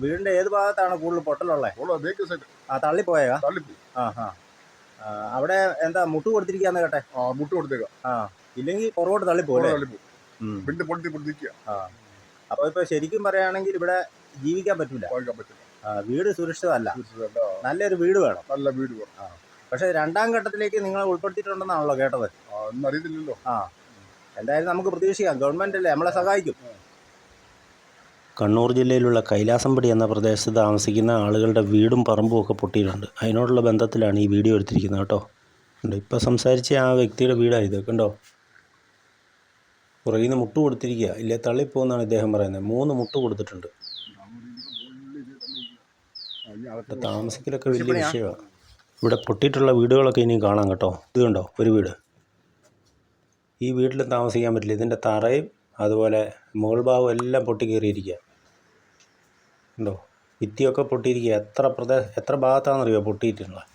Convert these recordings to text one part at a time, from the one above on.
വീടിന്റെ ഏത് ഭാഗത്താണ് കൂടുതൽ പൊട്ടലുള്ളത്? ആ തള്ളിപ്പോയാ. ആ ആ. അവിടെ എന്താ മുട്ട് കൊടുത്തിരിക്കാന്ന് കേട്ടെ? ആ മുട്ട് കൊടുത്തേക്കാം. ആ ഇല്ലെങ്കിൽ പുറകോട്ട് തള്ളിപ്പോയി പൊട്ടി ആ. അപ്പൊ ഇപ്പൊ ശരിക്കും പറയുകയാണെങ്കിൽ ഇവിടെ ജീവിക്കാൻ പറ്റൂല. വീട് സുരക്ഷിതമല്ല. നല്ലൊരു വീട് വേണം. നല്ല വീട് വേണം. പക്ഷെ രണ്ടാം ഘട്ടത്തിലേക്ക് നിങ്ങൾ ഉൾപ്പെടുത്തിയിട്ടുണ്ടെന്നാണല്ലോ കേട്ടത്. ആ എന്തായാലും നമുക്ക് പ്രതീക്ഷിക്കാം. ഗവൺമെന്റ് അല്ലേ നമ്മളെ സഹായിക്കും. കണ്ണൂർ ജില്ലയിലുള്ള കൈലാസംപടി എന്ന പ്രദേശത്ത് താമസിക്കുന്ന ആളുകളുടെ വീടും പറമ്പും ഒക്കെ പൊട്ടിയിട്ടുണ്ട്. അതിനോടുള്ള ബന്ധത്തിലാണ് ഈ വീഡിയോ എടുത്തിരിക്കുന്നത് കേട്ടോ. ഇപ്പോൾ സംസാരിച്ച ആ വ്യക്തിയുടെ വീടാണ് ഇത് കണ്ടോ? പുറകിൽ നിന്ന് മുട്ട് കൊടുത്തിരിക്കുക. ഇല്ലേ തള്ളിപ്പോന്നാണ് ഇദ്ദേഹം പറയുന്നത്. മൂന്ന് മുട്ട് കൊടുത്തിട്ടുണ്ട്. താമസിക്കലൊക്കെ വലിയ വിഷയമാണ് ഇവിടെ പൊട്ടിയിട്ടുള്ള വീടുകളൊക്കെ ഇനിയും കാണാം കേട്ടോ. ഇത് കണ്ടോ ഒരു വീട്. ഈ വീട്ടിലും താമസിക്കാൻ പറ്റില്ല. ഇതിന്റെ തറയും അതുപോലെ മുകൾ ഭാഗം എല്ലാം പൊട്ടി കയറിയിരിക്കുക ഉണ്ടോ ഭിത്തിയൊക്കെ പൊട്ടിയിരിക്കുക. എത്ര പ്രദേശ എത്ര ഭാഗത്താണെന്നറിയോ പൊട്ടിയിട്ടുള്ളത്?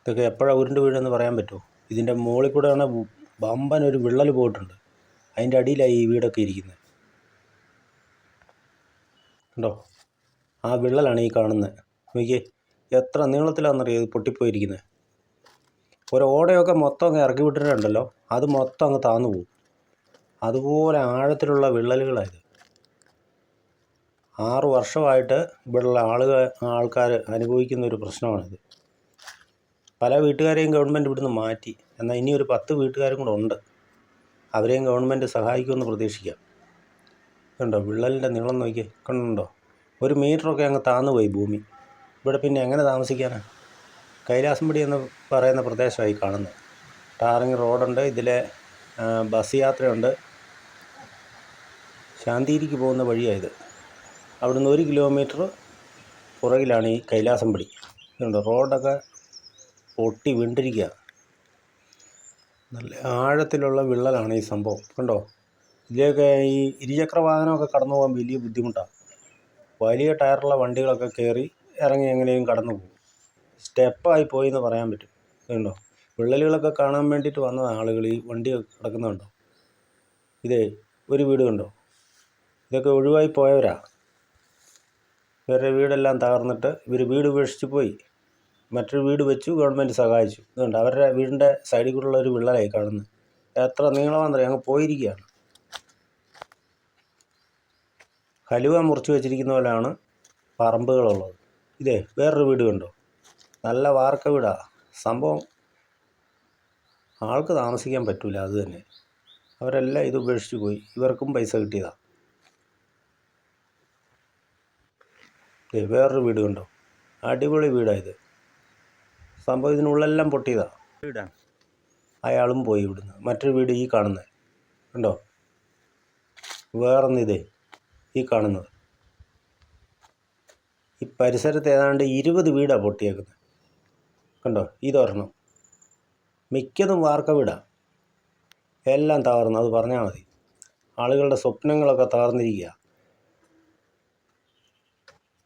ഇതൊക്കെ എപ്പോഴാണ് ഉരുണ്ട് വീഴെന്ന് പറയാൻ പറ്റുമോ? ഇതിന്റെ മുകളിൽ കൂടെ ആണ് ബമ്പൻ ഒരു വിള്ളൽ പോയിട്ടുണ്ട്. അതിന്റെ അടിയിലായി ഈ വീടൊക്കെ ഇരിക്കുന്നത്. ഉണ്ടോ ആ വിള്ളലാണ് ഈ കാണുന്നത്. നോക്കിയേ എത്ര നീളത്തിലാണെന്നറിയോ ഇത് പൊട്ടിപ്പോയിരിക്കുന്നത്? ഒരു ഓടയൊക്കെ മൊത്തം അങ്ങ് ഇറക്കി വിട്ടിട്ടുണ്ടല്ലോ. അത് മൊത്തം അങ്ങ് താന്നു പോകും. അതുപോലെ ആഴത്തിലുള്ള വിള്ളലുകളായത്. ആറ് വർഷമായിട്ട് ഇവിടെയുള്ള ആളുകൾ ആൾക്കാർ അനുഭവിക്കുന്ന ഒരു പ്രശ്നമാണിത്. പല വീട്ടുകാരെയും ഗവൺമെന്റ് ഇവിടുന്ന് മാറ്റി. എന്നാൽ ഇനി ഒരു പത്ത് വീട്ടുകാരും കൂടെ ഉണ്ട്. അവരെയും ഗവൺമെന്റ് സഹായിക്കുമെന്ന് പ്രതീക്ഷിക്കാം. കണ്ടോ? വിള്ളലിന്റെ നീളം നോക്കി കണ്ടുണ്ടോ ഒരു മീറ്ററൊക്കെ അങ്ങ് താന്നു പോയി ഭൂമി. ഇവിടെ പിന്നെ എങ്ങനെ താമസിക്കാനാണ് കൈലാസംപടി എന്ന് പറയുന്ന പ്രദേശമായി കാണുന്നത്. ടാറിങ് റോഡുണ്ട്. ഇതിലെ ബസ് യാത്രയുണ്ട് ശാന്തിരിക്ക് പോകുന്ന വഴിയായത് അവിടുന്ന് ഒരു കിലോമീറ്റർ പുറകിലാണ് ഈ കൈലാസം പടി ഇതുണ്ട് റോഡൊക്കെ പൊട്ടി വീണ്ടിരിക്കുക. നല്ല ആഴത്തിലുള്ള വിള്ളലാണ് ഈ സംഭവം. കണ്ടോ? ഇതിലൊക്കെ ഈ ഇരുചക്ര വാഹനമൊക്കെ കടന്നു പോകാൻ വലിയ ബുദ്ധിമുട്ടാണ് വലിയ ടയറുള്ള വണ്ടികളൊക്കെ കയറി ഇറങ്ങി എങ്ങനെയും കടന്നു പോകും സ്റ്റെപ്പായി പോയി എന്ന് പറയാൻ പറ്റും. ഇതുണ്ടോ വിള്ളലുകളൊക്കെ കാണാൻ വേണ്ടിയിട്ട് വന്നതാണ് ആളുകൾ ഈ വണ്ടി കിടക്കുന്നുണ്ടോ? ഇതേ ഒരു വീട് കണ്ടോ? ഇതൊക്കെ ഒഴിവായി പോയവരാ. ഇവരുടെ വീടെല്ലാം തകർന്നിട്ട് ഇവർ വീട് ഉപേക്ഷിച്ച് പോയി. മറ്റൊരു വീട് വെച്ചു ഗവൺമെന്റ് സഹായിച്ചു. ഇതുകൊണ്ട് അവരുടെ വീടിന്റെ സൈഡിൽ കൂടെയുള്ള ഒരു വിള്ളലായി കാണുന്നത് എത്ര നീളമാണെന്നറിയാം അങ്ങ് പോയിരിക്കുകയാണ്. ഹലുവ മുറിച്ച് വെച്ചിരിക്കുന്ന പോലെയാണ് പറമ്പുകളുള്ളത്. ഇതേ വേറൊരു വീട് കണ്ടോ? നല്ല വാർക്ക വീടാണ് സംഭവം ആൾക്ക് താമസിക്കാൻ പറ്റില്ല അത് തന്നെ. അവരെല്ലാം ഇത് ഉപേക്ഷിച്ച് പോയി. ഇവർക്കും പൈസ കിട്ടിയതാണ് വേറൊരു വീട് കണ്ടോ? അടിപൊളി വീടാ ഇത് സംഭവം ഇതിനുള്ളെല്ലാം പൊട്ടിയതാ. വീടാണ് അയാളും പോയി ഇവിടുന്ന്. മറ്റൊരു വീട് ഈ കാണുന്നത് കണ്ടോ? വേറൊന്ന് ഇതേ ഈ കാണുന്നത്. ഈ പരിസരത്ത് ഏതാണ്ട് ഇരുപത് വീടാണ് പൊട്ടിയേക്കുന്നത് കണ്ടോ? ഇതൊരെണ്ണം. മിക്കതും വാർക്ക വിടാം. എല്ലാം തകർന്നു അത് പറഞ്ഞാൽ മതി. ആളുകളുടെ സ്വപ്നങ്ങളൊക്കെ തകർന്നിരിക്കുക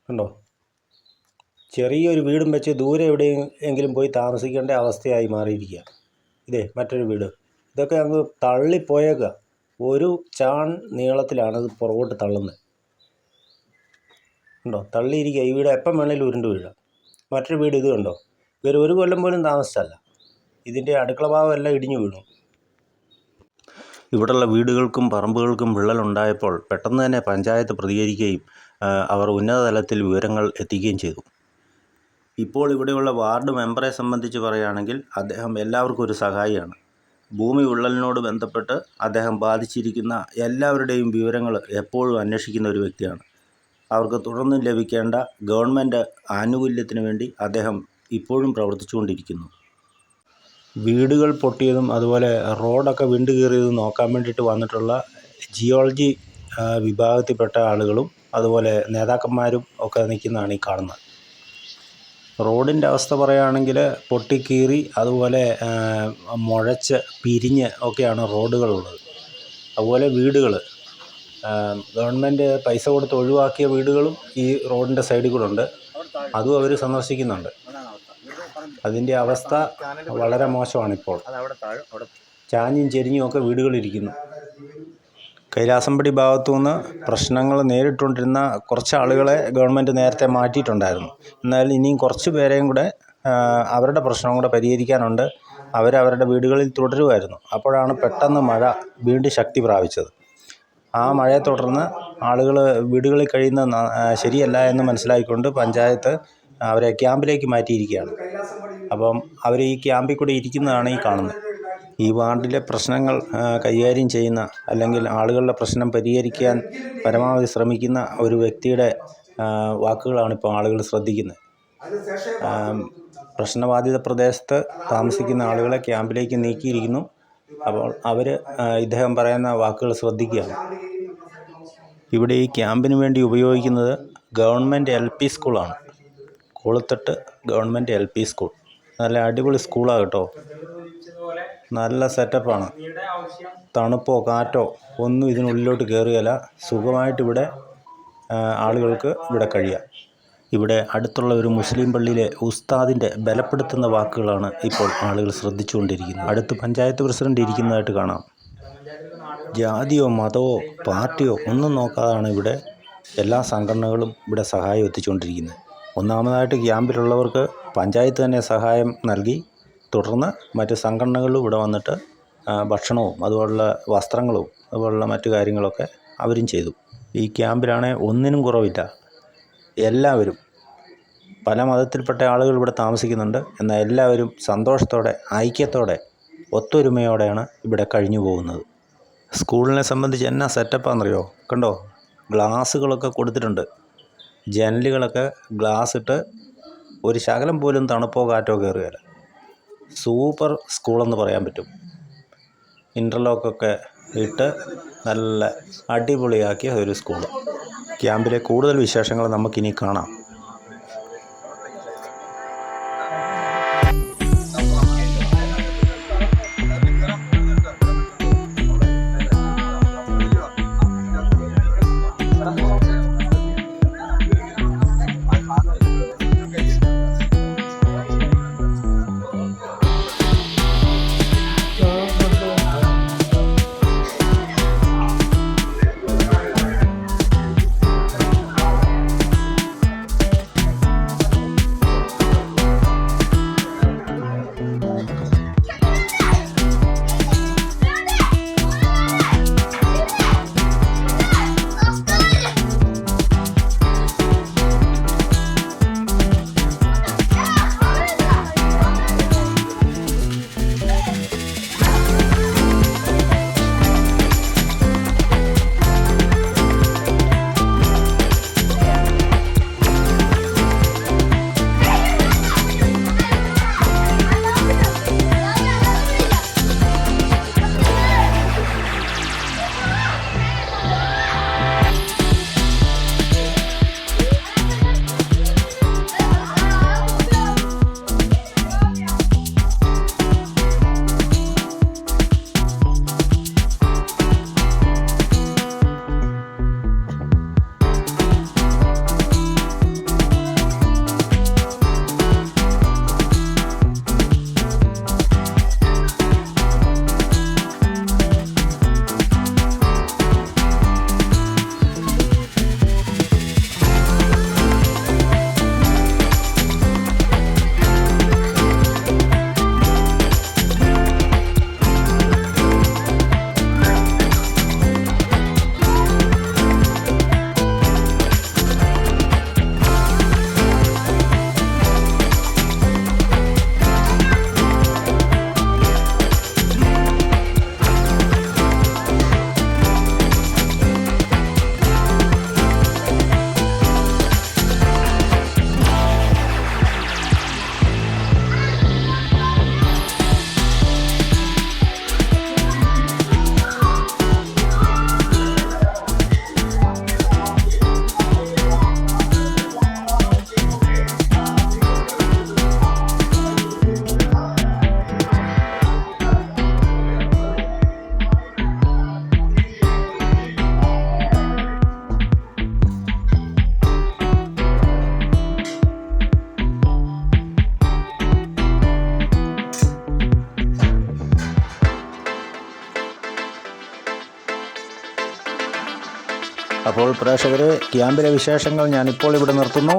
കണ്ടോ? ചെറിയൊരു വീടും വെച്ച് ദൂരെ എവിടെയെങ്കിലും പോയി താമസിക്കേണ്ട അവസ്ഥയായി മാറിയിരിക്കുക ഇതേ മറ്റൊരു വീട്. ഇതൊക്കെ അങ്ങ് തള്ളിപ്പോയേക്കുക ഒരു ചാൺ നീളത്തിലാണ് ഇത് പുറകോട്ട് തള്ളുന്നത് ഉണ്ടോ തള്ളിയിരിക്കുക ഈ വീട് എപ്പം വേണേലും ഉരുണ്ട് വീഴാം. മറ്റൊരു വീട് ഇത് കണ്ടോ? ഇവർ ഒരു കൊല്ലം പോലും താമസിച്ചല്ല ഇതിന്റെ അടുക്കള ഭാഗം എല്ലാം ഇടിഞ്ഞു വീണു. ഇവിടെയുള്ള വീടുകൾക്കും പറമ്പുകൾക്കും വിള്ളലുണ്ടായപ്പോൾ പെട്ടെന്ന് തന്നെ പഞ്ചായത്ത് പ്രതികരിക്കുകയും അവർ ഉന്നതതലത്തിൽ വിവരങ്ങൾ എത്തിക്കുകയും ചെയ്തു. ഇപ്പോൾ ഇവിടെയുള്ള വാർഡ് മെമ്പറെ സംബന്ധിച്ച് പറയുകയാണെങ്കിൽ അദ്ദേഹം എല്ലാവർക്കും ഒരു സഹായിയാണ്. ഭൂമി വിള്ളലിനോട് ബന്ധപ്പെട്ട് അദ്ദേഹം ബാധിച്ചിരിക്കുന്ന എല്ലാവരുടെയും വിവരങ്ങൾ എപ്പോഴും അന്വേഷിക്കുന്ന ഒരു വ്യക്തിയാണ്. അവർക്ക് തുടർന്നും ലഭിക്കേണ്ട ഗവൺമെന്റ് ആനുകൂല്യത്തിന് വേണ്ടി അദ്ദേഹം ഇപ്പോഴും പ്രവർത്തിച്ചുകൊണ്ടിരിക്കുന്നു. വീടുകൾ പൊട്ടിയതും അതുപോലെ റോഡൊക്കെ വിണ്ടു കീറിയതും നോക്കാൻ വേണ്ടിയിട്ട് വന്നിട്ടുള്ള ജിയോളജി വിഭാഗത്തിൽപ്പെട്ട ആളുകളും അതുപോലെ നേതാക്കന്മാരും ഒക്കെ നിൽക്കുന്നതാണ് ഈ കാണുന്നത്. റോഡിന്റെ അവസ്ഥ പറയുകയാണെങ്കിൽ പൊട്ടിക്കീറി അതുപോലെ മുഴച്ച് പിരിഞ്ഞ് ഒക്കെയാണ് റോഡുകളുള്ളത്. അതുപോലെ വീടുകൾ ഗവൺമെന്റ് പൈസ കൊടുത്ത് ഒഴിവാക്കിയ വീടുകളും ഈ റോഡിന്റെ സൈഡിൽ കൂടെ ഉണ്ട്. അതും അവർ സന്ദർശിക്കുന്നുണ്ട്. അതിന്റെ അവസ്ഥ വളരെ മോശമാണിപ്പോൾ. ചാഞ്ഞും ചെരിഞ്ഞും ഒക്കെ വീടുകളിരിക്കുന്നു. കൈലാസംപടി ഭാഗത്തു നിന്ന് പ്രശ്നങ്ങൾ നേരിട്ടുകൊണ്ടിരുന്ന കുറച്ച് ആളുകളെ ഗവൺമെന്റ് നേരത്തെ മാറ്റിയിട്ടുണ്ടായിരുന്നു. എന്നാൽ ഇനിയും കുറച്ച് പേരെയും കൂടെ അവരുടെ പ്രശ്നവും കൂടെ പരിഹരിക്കാനുണ്ട്. അവരവരുടെ വീടുകളിൽ തുടരുമായിരുന്നു. അപ്പോഴാണ് പെട്ടെന്ന് മഴ വീണ്ടും ശക്തി പ്രാപിച്ചത്. ആ മഴയെ തുടർന്ന് ആളുകൾ വീടുകളിൽ കഴിയുന്ന ശരിയല്ല എന്ന് മനസ്സിലാക്കിക്കൊണ്ട് പഞ്ചായത്ത് അവരെ ക്യാമ്പിലേക്ക് മാറ്റിയിരിക്കുകയാണ്. അപ്പം അവർ ഈ ക്യാമ്പിൽ കൂടെ ഇരിക്കുന്നതാണ് ഈ കാണുന്നത്. ഈ വാർഡിലെ പ്രശ്നങ്ങൾ കൈകാര്യം ചെയ്യുന്ന അല്ലെങ്കിൽ ആളുകളുടെ പ്രശ്നം പരിഹരിക്കാൻ പരമാവധി ശ്രമിക്കുന്ന ഒരു വ്യക്തിയുടെ വാക്കുകളാണ് ഇപ്പോൾ ആളുകൾ ശ്രദ്ധിക്കുന്നത്. പ്രശ്നബാധിത പ്രദേശത്ത് താമസിക്കുന്ന ആളുകളെ ക്യാമ്പിലേക്ക് നീക്കിയിരിക്കുന്നു. അപ്പോൾ അവർ ഇദ്ദേഹം പറയുന്ന വാക്കുകൾ ശ്രദ്ധിക്കുകയാണ്. ഇവിടെ ഈ ക്യാമ്പിന് വേണ്ടി ഉപയോഗിക്കുന്നത് ഗവൺമെന്റ് എൽ പി സ്കൂളാണ്. കൊളുത്തട്ട് ഗവൺമെന്റ് എൽ പി സ്കൂൾ. നല്ല അടിപൊളി സ്കൂളാണ് കേട്ടോ. നല്ല സെറ്റപ്പാണ്. തണുപ്പോ കാറ്റോ ഒന്നും ഇതിനുള്ളിലോട്ട് കയറുകയില്ല സുഖമായിട്ട് ഇവിടെ ആളുകൾക്ക് ഇവിടെ കഴിയാം. ഇവിടെ അടുത്തുള്ള ഒരു മുസ്ലിം പള്ളിയിലെ ഉസ്താദിന്റെ ബലപ്പെടുത്തുന്ന വാക്കുകളാണ് ഇപ്പോൾ ആളുകൾ ശ്രദ്ധിച്ചുകൊണ്ടിരിക്കുന്നത്. അടുത്ത് പഞ്ചായത്ത് പ്രസിഡന്റ് ഇരിക്കുന്നതായിട്ട് കാണാം. ജാതിയോ മതമോ പാർട്ടിയോ ഒന്നും നോക്കാതാണ് ഇവിടെ എല്ലാ സംഘടനകളും ഇവിടെ സഹായം എത്തിച്ചുകൊണ്ടിരിക്കുന്നത്. ഒന്നാമതായിട്ട് ക്യാമ്പിലുള്ളവർക്ക് പഞ്ചായത്ത് തന്നെ സഹായം നൽകി. തുടർന്ന് മറ്റ് സംഘടനകളും ഇവിടെ വന്നിട്ട് ഭക്ഷണവും അതുപോലുള്ള വസ്ത്രങ്ങളും അതുപോലുള്ള മറ്റു കാര്യങ്ങളൊക്കെ അവരും ചെയ്തു. ഈ ക്യാമ്പിലാണെങ്കിൽ ഒന്നിനും കുറവില്ല. എല്ലാവരും പല മതത്തിൽപ്പെട്ട ആളുകൾ ഇവിടെ താമസിക്കുന്നുണ്ട്. എന്നാൽ എല്ലാവരും സന്തോഷത്തോടെ ഐക്യത്തോടെ ഒത്തൊരുമയോടെയാണ് ഇവിടെ കഴിഞ്ഞു പോകുന്നത്. സ്കൂളിനെ സംബന്ധിച്ച് എന്നാ സെറ്റപ്പാണെന്നറിയോ കണ്ടോ? ഗ്ലാസ്സുകളൊക്കെ കൊടുത്തിട്ടുണ്ട്. ജനലുകളൊക്കെ ഗ്ലാസ് ഇട്ട് ഒരു ശകലം പോലും തണുപ്പോ കാറ്റോ കയറുകയില്ല സൂപ്പർ സ്കൂളെന്ന് പറയാൻ പറ്റും. ഇന്റർലോക്കൊക്കെ ഇട്ട് നല്ല അടിപൊളിയാക്കിയ ഒരു സ്കൂൾ ക്യാമ്പിലെ കൂടുതൽ വിശേഷങ്ങൾ നമുക്കിനി കാണാം. അപ്പോൾ പ്രേക്ഷകരെ ക്യാമ്പിലെ വിശേഷങ്ങൾ ഞാനിപ്പോൾ ഇവിടെ നിർത്തുന്നു.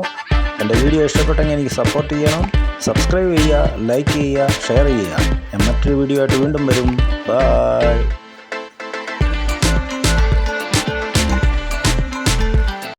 എന്റെ വീഡിയോ ഇഷ്ടപ്പെട്ടെങ്കിൽ എനിക്ക് സപ്പോർട്ട് ചെയ്യണം. സബ്സ്ക്രൈബ് ചെയ്യുക ലൈക്ക് ചെയ്യുക ഷെയർ ചെയ്യുക. ഞാൻ മറ്റൊരു വീഡിയോ ആയിട്ട് വീണ്ടും വരും. ബൈ